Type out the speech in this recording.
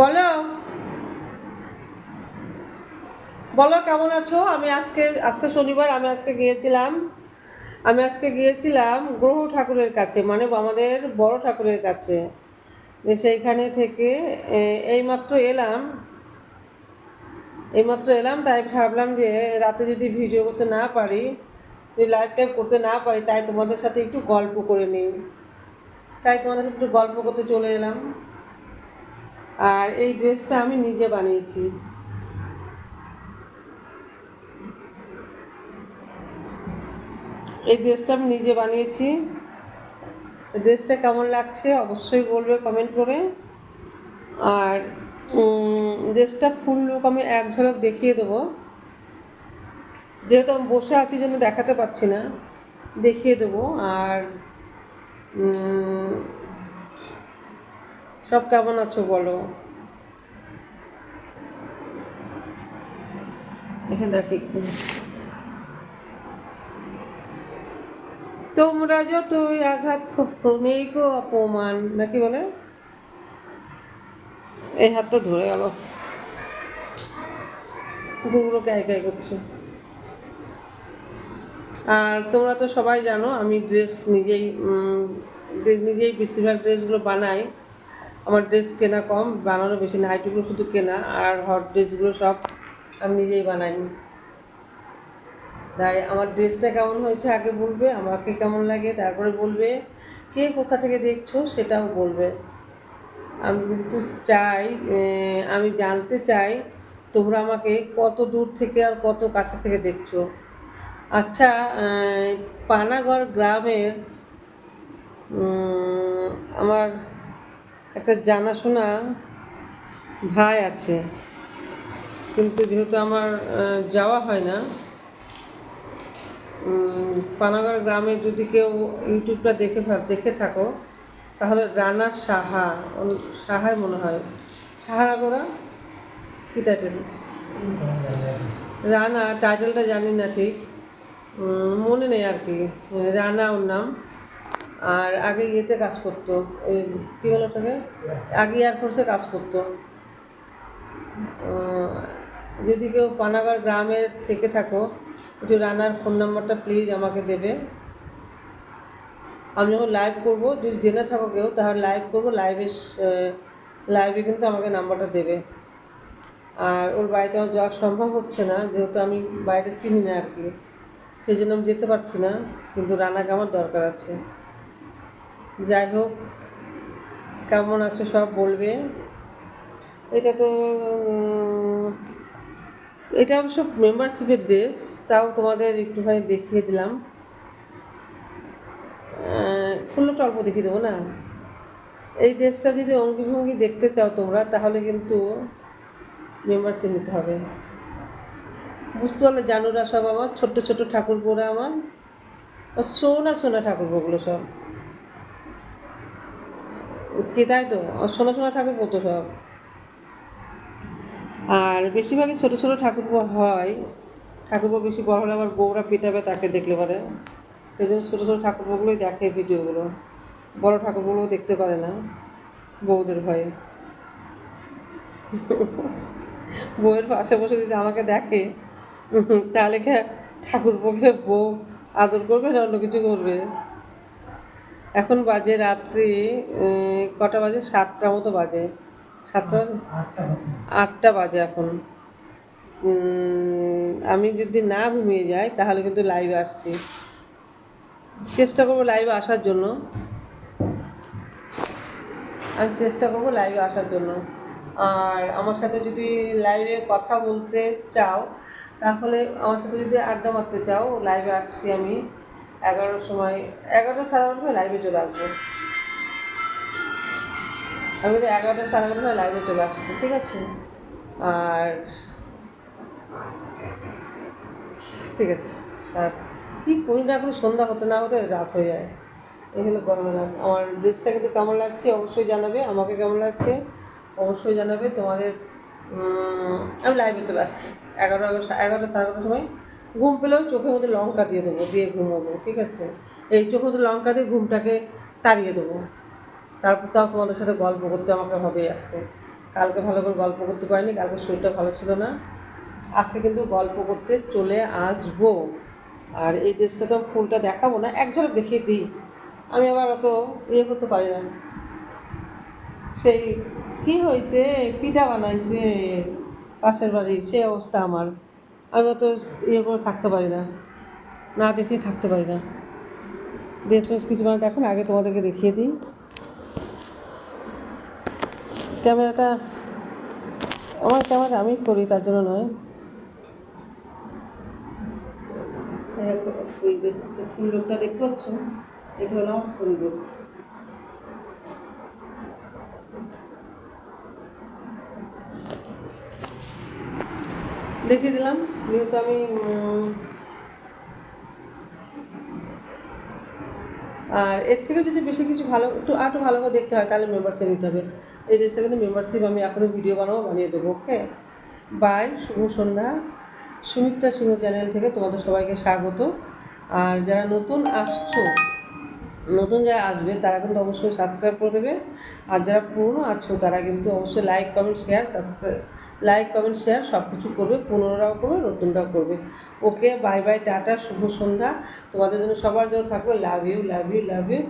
বলো। বলো, কেমন আছো? আমি আজকে আজকে শনিবার, আমি আজকে গিয়েছিলাম, আমি আজকে গিয়েছিলাম গ্রহ ঠাকুরের কাছে মানে আমাদের বড় ঠাকুরের কাছে। যে সেইখানে থেকে এইমাত্র এলাম এইমাত্র এলাম, তাই ভাবলাম যে রাতে যদি ভিডিও করতে না পারি, যদি লাইভ টাইভ করতে না পারি, তাই তোমাদের সাথে একটু গল্প করে নিই। তাই তোমাদের সাথে একটু গল্প করতে চলে এলাম। আর এই ড্রেসটা আমি নিজে বানিয়েছি। এই ড্রেসটা আমি নিজে বানিয়েছি। ড্রেসটা কেমন লাগছে অবশ্যই বলবে কমেন্ট করে। আর ড্রেসটা ফুল লুক আমি এক ঝলক দেখিয়ে দেবো। যেহেতু আমি বসে আছি জন্য দেখাতে পাচ্ছি না, দেখিয়ে দেবো। আর সব কেমন আছো বলো? এখানে রাখি। তোমরা যতই আঘাত নেই গো অপমান। নাকি বলে? এই হাতটা ধরে গেল কুকুরগুলো গায়ে গায়ে করছে। আর তোমরা তো সবাই জানো আমি ড্রেস নিজেই নিজেই বেশিরভাগ ড্রেসগুলো বানাই। আমার ড্রেস কেনা কম, বানানো বেশি না হাইটুগুলো শুধু কেনা, আর হট ড্রেসগুলো সব আমি নিজেই বানাই। তাই আমার ড্রেসটা কেমন হয়েছে আগে বলবে, আমাকে কেমন লাগে তারপরে বলবে, কে কোথা থেকে দেখছ সেটাও বলবে। আমি কিন্তু চাই আমি জানতে চাই তোমরা আমাকে কত দূর থেকে আর কত কাছে থেকে দেখছ। আচ্ছা পানাগড় গ্রামের আমার একটা জানাশোনা ভাই আছে। কিন্তু যেহেতু আমার যাওয়া হয় না পানাগড় গ্রামে যদি কেউ ইউটিউবটা দেখে দেখে থাকো, তাহলে রানা সাহা সাহাই মনে হয়। সাহারা গোড়া কী টাইটেল রানা টাইটেলটা জানি না ঠিক। মনে নেই আর কি। রানা ওর নাম। আর আগে ইয়েতে কাজ করতো ওই কী বলো ওটাকে? আগে এয়ারফোর্সে কাজ করতো। যদি কেউ পানাগড় গ্রামে থেকে থাকো, একটু রানার ফোন নাম্বারটা প্লিজ আমাকে দেবে। আমি যখন লাইভ করব, যদি জেনে থাকো কেউ, তাহলে লাইভ করব লাইভে লাইভে কিন্তু আমাকে নাম্বারটা দেবে। আর ওর বাড়িতে আমার যাওয়া সম্ভব হচ্ছে না, যেহেতু আমি বাইরে চিনি না আর কি। সেই জন্য আমি যেতে পারছি না, কিন্তু রানাকে আমার দরকার আছে। যাই হোক, কেমন আছে সব বলবে? এটা তো, এটা অবশ্য মেম্বারশিপের ড্রেস তাও তোমাদের একটুখানি দেখিয়ে দিলাম। ফুলটা অল্প দেখিয়ে দেবো না? এই ড্রেসটা যদি অঙ্গি ভঙ্গি দেখতে চাও তোমরা, তাহলে কিন্তু মেম্বারশিপ নিতে হবে। বুঝতে পারলে জানুরা সব আমার, ছোট্ট ছোট্ট ঠাকুরপোরা আমার সোনা সোনা ঠাকুরপোগুলো সব। কি তাই তো? সোনা সোনা ঠাকুর তো সব? আর বেশিরভাগই ছোটো ছোটো ঠাকুরপো হয়। ঠাকুরপো বেশি বড় হলে আবার বউরা পেটাবে তাকে দেখলে পারে। সেই জন্য ছোটো ছোটো ঠাকুরপোগুলোই দেখে ভিডিওগুলো। বড় ঠাকুরগুলো দেখতে পারে না বউদের ভয়ে। বউয়ের পাশে বসে যদি আমাকে দেখে, তাহলে ঠাকুরপোকে বউ আদর করবে না অন্য কিছু করবে? এখন বাজে রাত্রি কটা বাজে? সাতটা মতো বাজে। সাতটা আটটা বাজে এখন। আমি যদি না ঘুমিয়ে যাই, তাহলে কিন্তু লাইভে আসছি। চেষ্টা করব লাইভে আসার জন্য। আমি চেষ্টা করব লাইভে আসার জন্য। আর আমার সাথে যদি লাইভে কথা বলতে চাও, তাহলে আমার সাথে যদি আড্ডা মারতে চাও লাইভে আসছি আমি। এগারোটার সময়, এগারোটা সাড়ে এগারোটার সময় লাইভে চলে আসব। আমি কিন্তু এগারোটা সাড়ে এগারোটার সময় লাইভে চলে আসছি, ঠিক আছে? আর ঠিক আছে, আর কী করি না এখন সন্ধ্যা হতে না হতে রাত হয়ে যায়। এই হলো গরমের রাত আমার ড্রেসটা কিন্তু কেমন লাগছে অবশ্যই জানাবে, আমাকে কেমন লাগছে অবশ্যই জানাবে। তোমাদের আমি লাইভে চলে আসছি। এগারো এগারো, এগারোটা সাড়ে এগারোটার সময় ঘুম পেলেও চোখের মধ্যে লঙ্কা দিয়ে দেবো, দিয়ে ঘুমোবো, ঠিক আছে? এই চোখের মধ্যে লঙ্কা দিয়ে ঘুমটাকে তাড়িয়ে দেবো। তারপর তাও তোমাদের সাথে গল্প করতে আমাকে হবে আজকে। কালকে ভালো করে গল্প করতে পারিনি, কালকে শরীরটা ভালো ছিল না। আজকে কিন্তু গল্প করতে চলে আসব। আর এই ড্রেসটা তো ফুলটা দেখাবো না, এক ঝলক দেখিয়ে দিই। আমি আবার অত ইয়ে করতে পারি না। সেই কি হয়েছে? পিঠা বানাইছে পাশের বাড়ির, সেই অবস্থা আমার। আমি অত ইয়ে করে থাকতে পারি না। না দেখে থাকতে পারি না। ড্রেস ফ্রেস কিছু মানে এখন আগে তোমাদেরকে দেখিয়ে দিই। ক্যামেরাটা, আমার ক্যামেরা আমি করি, তার জন্য নয়। ফুল ফুল লোকটা দেখতে পাচ্ছ? এটা হলো আমার ফুল লোক দেখিয়ে দিলাম যেহেতু আমি আর এর থেকে যদি বেশি কিছু ভালো, একটু আর একটু ভালো করে দেখতে হয়, তাহলে মেম্বারশিপ নিতে হবে। এই ড্রেসটা কিন্তু মেম্বারশিপ আমি এখনও ভিডিও বানাবো, বানিয়ে দেবো ওকে বাই শুভ সন্ধ্যা। সুমিত্রা সিংহ চ্যানেল থেকে তোমাদের সবাইকে স্বাগত। আর যারা নতুন আসছো, নতুন যারা আসবে, তারা কিন্তু অবশ্যই সাবস্ক্রাইব করে দেবে। আর যারা পুরনো আছো, তারা কিন্তু অবশ্যই like comment share subscribe like comment share সব কিছু করবে, পুনরাও করবে নতুনটাও করবে। ওকে বাই বাই টাটা, শুভ সন্ধ্যা। তোমাদের জন্য সবার জন্য থাকবে love you love you love you